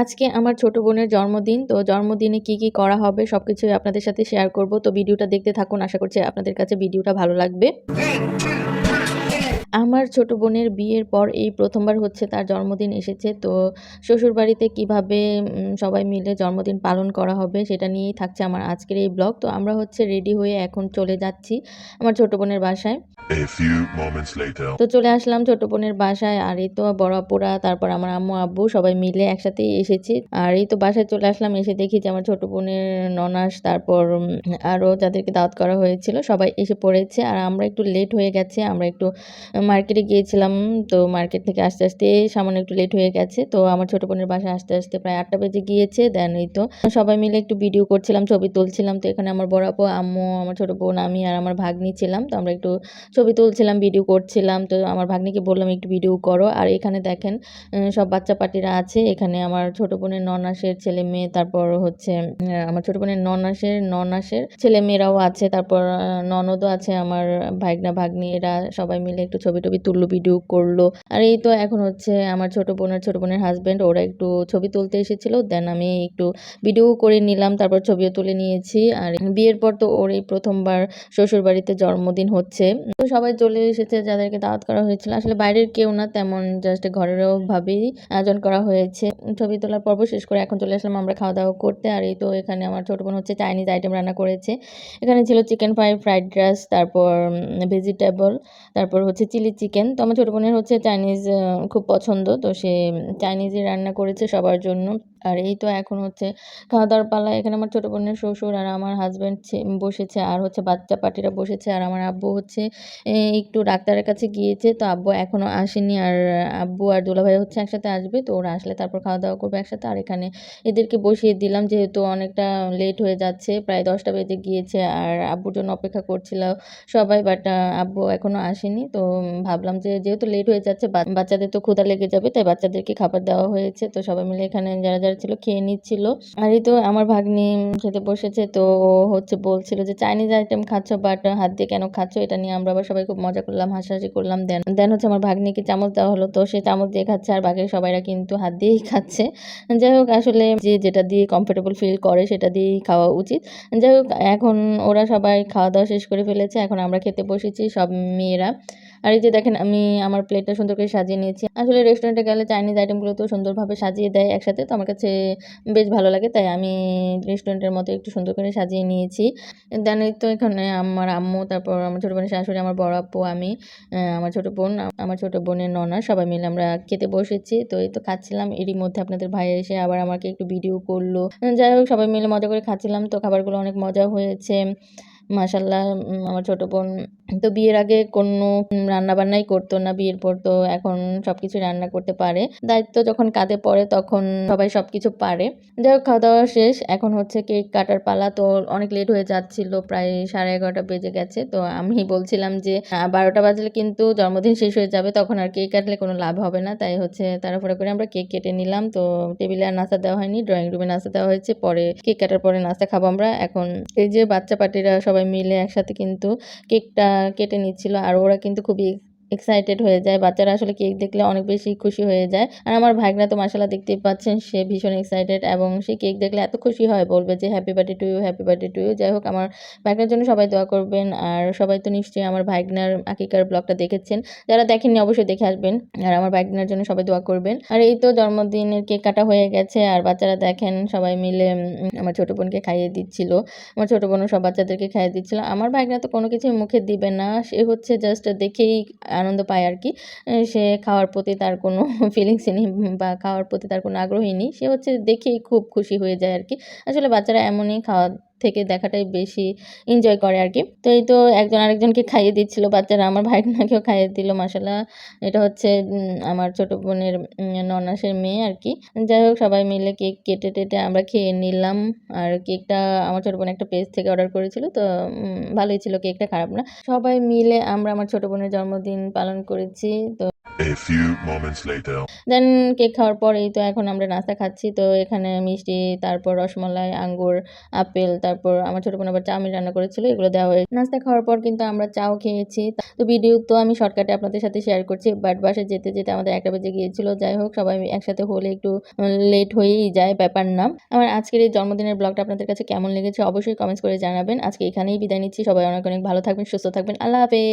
আজকে আমার ছোট বোনের জন্মদিন। তো জন্মদিনে কি, কি করা হবে সবকিছুই আপনাদের সাথে শেয়ার করব। তো ভিডিওটা দেখতে থাকুন। আশা করছি আপনাদের কাছে ভিডিওটা ভালো লাগবে। আমার ছোট বোনের বিয়ের পর এই প্রথমবার হচ্ছে তার জন্মদিন এসেছে। তো শ্বশুরবাড়িতে কীভাবে সবাই মিলে জন্মদিন পালন করা হবে সেটা নিয়েই থাকছে আমার আজকের এই ব্লগ। তো আমরা হচ্ছে রেডি হয়ে এখন চলে যাচ্ছি আমার ছোট বোনের বাসায়। A few moments later. তো চলে আসলাম ছোট বোনের বাসায়। আর এই তো বড় আপুরা তারপর আমার আম্মু আব্বু সবাই মিলে একসাথেই এসেছি। আর এই তো বাসায় চলে আসলাম এসে দেখি যে আমার ছোট বোনের ননাস তারপর উম, আরও যাদেরকে দাওয়াত করা হয়েছিল সবাই এসে পড়েছে। আর আমরা একটু লেট হয়ে গেছে আমরা একটু মার্কেটে গিয়েছিলাম। তো মার্কেট থেকে আস্তে আস্তে সামান্য একটু লেট হয়ে গেছে। তো আমার ছোট বোনের বাসায় আস্তে আস্তে প্রায় আটটা বেজে গিয়েছে দেন এই তো সবাই মিলে একটু ভিডিও করছিলাম ছবি তুলছিলাম। তো এখানে আমার বড় আপু আম্মু আমার ছোট বোন আমি আর আমার ভাগ্নি ছিলাম। তো আমরা একটু ছবি তুলছিলাম ভিডিও করছিলাম। তো আমার ভাগ্নিকে বললাম, একটু ভিডিও করো। আর এখানে দেখেন সব বাচ্চা পার্টিরা আছে। এখানে আমার ছোট বোনের ননাসের ছেলে মেয়ে, তারপর হচ্ছে আমার ছোট বোনের ননাসের ননাসের ছেলে মেয়েরাও আছে। তারপর ননদও আছে, আমার ভাইগনা ভাগ্নি এরা সবাই মিলে একটু ছবি টবি তুললো ভিডিও করল। আর এই তো এখন হচ্ছে আমার ছোট বোনের ছোট বোনের হাজব্যান্ড ওরা একটু ছবি তুলতে এসেছিল। দেন আমি একটু ভিডিও করে নিলাম, তারপর ছবিও তুলে নিয়েছি। আর বিয়ের পর তো ওর এই প্রথমবার শ্বশুর বাড়িতে জন্মদিন হচ্ছে। তো সবাই চলে এসেছে যাদেরকে দাওয়াত করা হয়েছিল। আসলে বাইরের কেউ না, তেমন জাস্ট ঘরেরও ভাবেই আয়োজন করা হয়েছে। ছবি তোলার পর্ব শেষ করে এখন চলে আসলাম আমরা খাওয়া দাওয়া করতে। আর এই তো এখানে আমার ছোট বোন হচ্ছে চাইনিজ আইটেম রান্না করেছে। এখানে ছিল চিকেন ফ্রাই ফ্রাইড রাইস তারপর ভেজিটেবল তারপর হচ্ছে চিলি চিকেন তো আমার ছোট বোনের হচ্ছে চাইনিজ খুব পছন্দ। তো সে চাইনিজই রান্না করেছে সবার জন্য। আর এই তো এখন হচ্ছে খাওয়া দাওয়ার পালা। এখানে আমার ছোট বোনের শ্বশুর আর আমার হাজব্যান্ড বসেছে আর হচ্ছে বাচ্চা পার্টিরা বসেছে আর আমার আব্বু হচ্ছে একটু ডাক্তারের কাছে গিয়েছে। তো আব্বু এখনও আসেনি আর আব্বু আর দুলাভাই হচ্ছে একসাথে আসবে। তো ওরা আসলে তারপর খাওয়া দাওয়া করবে একসাথে। আর এখানে এদেরকে বসিয়ে দিলাম যেহেতু অনেকটা লেট হয়ে যাচ্ছে, প্রায় দশটা বেজে গিয়েছে আর আব্বুর জন্য অপেক্ষা করছিল সবাই বাট আব্বু এখনও আসেনি। তো ভাবলাম যে যেহেতু লেট হয়ে যাচ্ছে বাচ্চাদের তো ক্ষুধা লেগে যাবে, তাই বাচ্চাদেরকে খাবার দেওয়া হয়েছে। তো সবাই মিলে এখানে যারা যারা ছিল, খেয়ে নিচ্ছিল। আর এই তো আমার ভাগ্নি খেতে বসেছে, তো হচ্ছে বলছিল যে, চাইনিজ আইটেম খাচ্ছ বাট হাত দিয়ে কেন খাচ্ছ? এটা নিয়ে আমরা আবার সবাই খুব মজা করলাম, হাসাহাসি করলাম। দেন দেন হচ্ছে আমার ভাগ্নিকে চামচ দেওয়া হলো, তো সে চামচ দিয়ে খাচ্ছে আর বাকি সবাইরা কিন্তু হাত দিয়েই খাচ্ছে। যাই হোক, আসলে যে যেটা দিয়ে কমফোর্টেবল ফিল করে, সেটা দিয়েই খাওয়া উচিত। যাই হোক, এখন ওরা সবাই খাওয়া দাওয়া শেষ করে ফেলেছে, এখন আমরা খেতে বসেছি সব মেয়েরা। আর এই যে দেখেন আমি আমার প্লেটটা সুন্দর করে সাজিয়ে নিয়েছি। আসলে রেস্টুরেন্টে গেলে চাইনিজ আইটেমগুলো তো সুন্দরভাবে সাজিয়ে দেয় একসাথে তো আমার কাছে বেশ ভালো লাগে তাই আমি রেস্টুরেন্টের মতো একটু সুন্দর করে সাজিয়ে নিয়েছি। দেন তো এখানে আমার আম্মু তারপর আমার ছোটো বোনের শাশুড়ি আমার বড় আপু আমি আমার ছোটো বোন আমার ছোটো বোনের ননা সবাই মিলে আমরা খেতে বসেছি। তো এই তো খাচ্ছিলাম এরই মধ্যে আপনাদের ভাই এসে আবার আমাকে একটু ভিডিও করল। যাই হোক সবাই মিলে মজা করে খাচ্ছিলাম তো খাবারগুলো অনেক মজা হয়েছে। মাশাল্লাহ উম, আমার ছোটো বোন তো বিয়ের আগে কোনো রান্না বান্নাই করতো না, বিয়ের পর তো এখন সব সবকিছু রান্না করতে পারে। দায়িত্ব যখন কাঁধে পড়ে তখন সবাই সবকিছু পারে। যাই হোক খাওয়া দাওয়া শেষ। এখন হচ্ছে কেক কাটার পালা তো অনেক লেট হয়ে যাচ্ছিল, প্রায় সাড়ে এগারোটা বেজে গেছে। তো আমি বলছিলাম যে বারোটা বাজলে কিন্তু জন্মদিন শেষ হয়ে যাবে, তখন আর কেক কাটলে কোনো লাভ হবে না। তাই হচ্ছে তাড়াহুড়ো করে আমরা কেক কেটে নিলাম। তো টেবিলে আর নাস্তা দেওয়া হয়নি ড্রয়িং রুমে নাস্তা দেওয়া হয়েছে। পরে কেক কাটার পরে নাস্তা খাব আমরা। এখন এই যে বাচ্চা পার্টিরা সবাই মিলে একসাথে কিন্তু কেকটা কেটে নিচ্ছিল আর ওরা কিন্তু খুবই এক্সাইটেড হয়ে যায়। বাচ্চারা আসলে কেক দেখলে অনেক বেশি খুশি হয়ে যায়। আর আমার ভাগনা তো মাসালা দেখতেই পাচ্ছেন, সে ভীষণ এক্সাইটেড এবং সে কেক দেখলে এত খুশি হয়, বলবে যে happy birthday to you happy birthday to you যাই হোক, আমার ভাগনার জন্য সবাই দোয়া করবেন। আর সবাই তো নিশ্চয়ই আমার ভাগনার আকিকার ব্লগটা দেখেছেন। যারা দেখেননি অবশ্যই দেখে আসবেন। আর আমার ভাগনার জন্য সবাই দোয়া করবেন। আর এই তো জন্মদিনের কেক কাটা হয়ে গেছে। আর বাচ্চারা দেখেন, সবাই মিলে আমার ছোট বোনকে খাইয়ে দিচ্ছিল। আমার ছোট বোনও সব বাচ্চাদেরকে খাইয়ে দিচ্ছিল। আমার ভাগনা তো কোনো কিছুই মুখে দিবে না। সে হচ্ছে জাস্ট দেখেই আনন্দ পায় আর কি। সে খাওয়ার প্রতি তার কোনো ফিলিংসই নেই বা খাওয়ার প্রতি তার কোনো আগ্রহই নেই। সে হচ্ছে দেখেই খুব খুশি হয়ে যায় আর কি। আসলে বাচ্চারা এমনই খাওয়া থেকে দেখাটাই বেশি এনজয় করে আর কি তো এই তো একজন আরেকজনকে খাইয়ে দিচ্ছিল, বাচ্চারা আমার ভাইনাকেও খাইয়ে দিল মাসাল্লাহ এটা হচ্ছে আমার ছোট বোনের ননাসের মেয়ে আর কি যাই হোক, সবাই মিলে কেক কেটে টেটে আমরা খেয়ে নিলাম। আর কেকটা আমার ছোট বোন একটা পেজ থেকে অর্ডার করেছিল, তো ভালোই ছিল, কেকটা খারাপ না। সবাই মিলে আমরা আমার ছোট বোনের জন্মদিন পালন করেছি, তো A few moments later. Then cake খাওয়ার পর এই তো এখন আমরা নাস্তা খাচ্ছি। তো এখানে মিষ্টি, তারপর রসমলাই, আঙ্গুর, আপেল, তারপর আমার ছোটো বোন আবার চাউমিন রান্না করেছিল, এগুলো দেওয়া হয়েছে নাস্তা খাওয়ার পর কিন্তু আমরা চাও খেয়েছি। তো ভিডিও তো আমি শর্টকাটে আপনাদের সাথে শেয়ার করছি বাট বাসায় যেতে যেতে আমাদের একটা বেজে গিয়েছিল। যাই হোক, সবাই একসাথে হলে একটু লেট হয়েই যায়, ব্যাপার না। আমার আজকের এই জন্মদিনের ব্লগটা আপনাদের কাছে কেমন লেগেছে অবশ্যই কমেন্টস করে জানাবেন। আজকে এখানেই বিদায় নিচ্ছি। সবাই অনেক অনেক ভালো থাকবেন, সুস্থ থাকবেন। আল্লাহ হাফেজ।